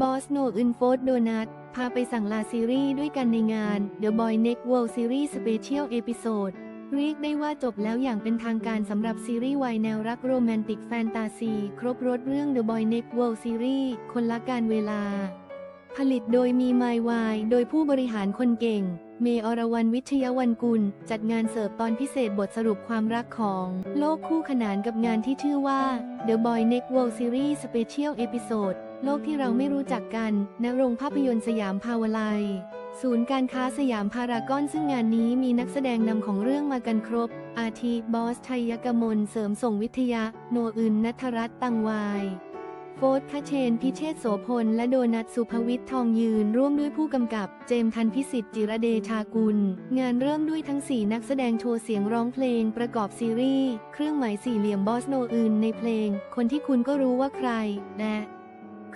บอสโนอึนโฟสโดนัทพาไปสั่งลาซีรีส์ด้วยกันในงาน The Boy Next World Series Special Episode เรียกได้ว่าจบแล้วอย่างเป็นทางการสำหรับซีรีส์วายแนวรักโรแมนติกแฟนตาซี ครบรถเรื่อง The Boy Next World Series คนละการเวลา ผลิตโดยมีไมวายโดยผู้บริหารคนเก่ง เมอรวรรณวิทยาวันกุล จัดงานเสิร์ฟตอนพิเศษบทสรุปความรักของโลกคู่ขนานกับงานที่ชื่อว่า The Boy Next World Series Special Episode โลกที่เราไม่รู้จักกัน ณ โรงภาพยนตร์สยามพาวไลยศูนย์การค้าสยามพารากอนซึ่งงานนี้มีนักแสดงนำของเรื่องมากันครบ อาทิบอสชัยกมลเสริมส่งวิทยา โนอึนนัทรัตน์ตังวายโฟร์ธคเชน พิเชษโสพล และโดนัทสุภวิทย์ทองยืน ร่วมด้วยผู้กำกับ เจมส์ทันพิสิทธิ์จิระเดชากุล งานเริ่มด้วยทั้ง 4 นักแสดงโชว์เสียงร้องเพลง ประกอบซีรีส์ เครื่องหมายสี่เหลี่ยมบอสโนอื่นในเพลง คนที่คุณก็รู้ว่าใคร และ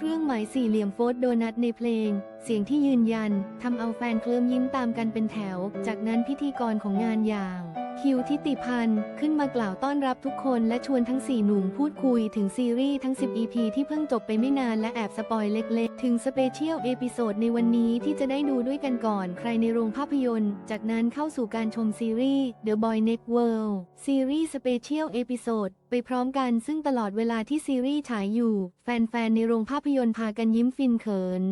เครื่องหมายสี่เหลี่ยมโฟร์ธโดนัทในเพลง เสียงที่ยืนยันทำเอาแฟนเคลิ้มยิ้มตามกันเป็นแถว จากนั้นพิธีกรของงานอย่าง คิวทิติพันธ์ขึ้นมากล่าวต้อนรับทุกคนและชวนทั้ง 4 หนุ่มพูดคุยถึงซีรีส์ทั้ง 10 EP ที่เพิ่งจบไปไม่นานและแอบสปอยเล็กๆ ถึงสเปเชียลเอพิโซดในวันนี้ที่จะได้ดูด้วยกันก่อนใครในโรงภาพยนตร์ จากนั้นเข้าสู่การชมซีรีส์ The Boy Next World ซีรีส์สเปเชียลเอพิโซดไปพร้อมกันซึ่งตลอดเวลาที่ซีรีส์ฉายอยู่ แฟนๆในโรงภาพยนตร์พากันยิ้มฟินเขิน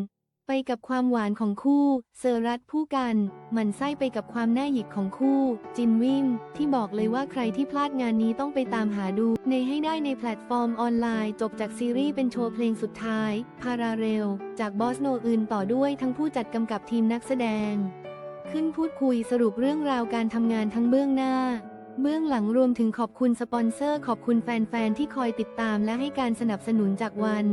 ไปกับความหวานของคู่ เซอร์รัตผู้กันหมันไส้ไปกับความน่าหยิกของคู่ จินวิมที่บอกเลยว่าใครที่พลาดงานนี้ต้องไปตามหาดู ในให้ได้ในแพลตฟอร์มออนไลน์ จบจากซีรีส์เป็นโชว์เพลงสุดท้าย พาราเรล จากบอสโนอื่นต่อด้วยทั้งผู้จัดกำกับทีมนักแสดง ขึ้นพูดคุยสรุปเรื่องราวการทำงานทั้งเบื้องหน้าเบื้องหลังรวมถึงขอบคุณสปอนเซอร์ ขอบคุณแฟนๆที่คอยติดตามและให้การสนับสนุนจากวัน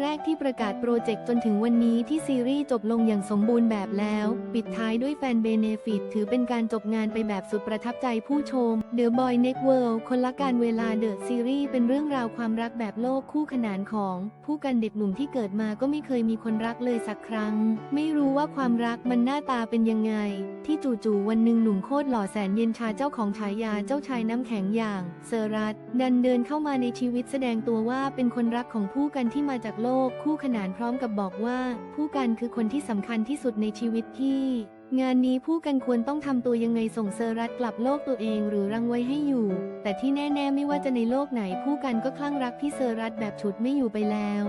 แรกที่ประกาศโปรเจกต์จนถึงวันนี้ที่ซีรีส์จบลงอย่างสมบูรณ์แบบแล้ว ปิดท้ายด้วยแฟนเบเนฟิตถือเป็นการจบงานไปแบบสุดประทับใจผู้ชม The Boy Next World คนละการเวลาเดอะซีรีส์เป็นเรื่องราวความรักแบบโลกคู่ขนานของ ผู้กันเด็กหนุ่มที่เกิดมาก็ไม่เคยมีคนรักเลยสักครั้ง ไม่รู้ว่าความรักมันหน้าตาเป็นยังไง ที่จู่ๆวันหนึ่งหนุ่มโคตรหล่อแสนเย็นชาเจ้าของฉายาเจ้าชายน้ำแข็งอย่าง เซอร์รัตดันเดินเข้ามาในชีวิตแสดงตัวว่าเป็นคนรักของผู้กันที่มาจากโลกคู่ขนานพร้อมกับบอกว่า ผู้กันคือคนที่สำคัญที่สุดในชีวิตพี่ งานนี้ผู้กันควรต้องทำตัวยังไงส่งเซอร์รัตกลับโลกตัวเองหรือรังไว้ให้อยู่ แต่ที่แน่ ๆ ไม่ว่าจะในโลกไหนผู้กันก็คลั่งรักพี่เซอร์รัตแบบฉุดไม่อยู่ไปแล้ว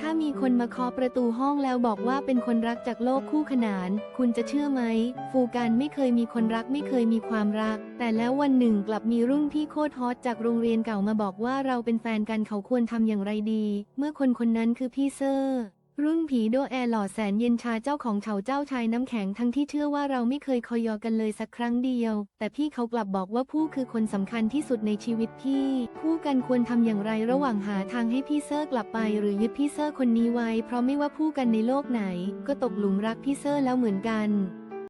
ถ้ามีคนมาเคาะประตูห้องแล้วบอกว่าเป็นคนรักจากโลกคู่ขนาน คุณจะเชื่อไหม ฟูกันไม่เคยมีคนรักไม่เคยมีความรัก แต่แล้ววันหนึ่งกลับมีรุ่นพี่โคตรฮอตจากโรงเรียนเก่ามาบอกว่าเราเป็นแฟนกันเขาควรทำอย่างไรดี เมื่อคนคนนั้นคือพี่เซอร์ รุ่นผีโดแอร์หล่อแสนเย็นชาเจ้าของเฉาเจ้าชายน้ำแข็งทั้งที่เชื่อว่าเราไม่เคยคอยอกันเลยสักครั้งเดียว แต่พี่เขากลับบอกว่าผู้คือคนสำคัญที่สุดในชีวิตพี่ ผู้กันควรทำอย่างไรระหว่างหาทางให้พี่เซอร์กลับไป หรือยึดพี่เซอร์คนนี้ไว้ เพราะไม่ว่าผู้กันในโลกไหน ก็ตกหลุมรักพี่เซอร์แล้วเหมือนกัน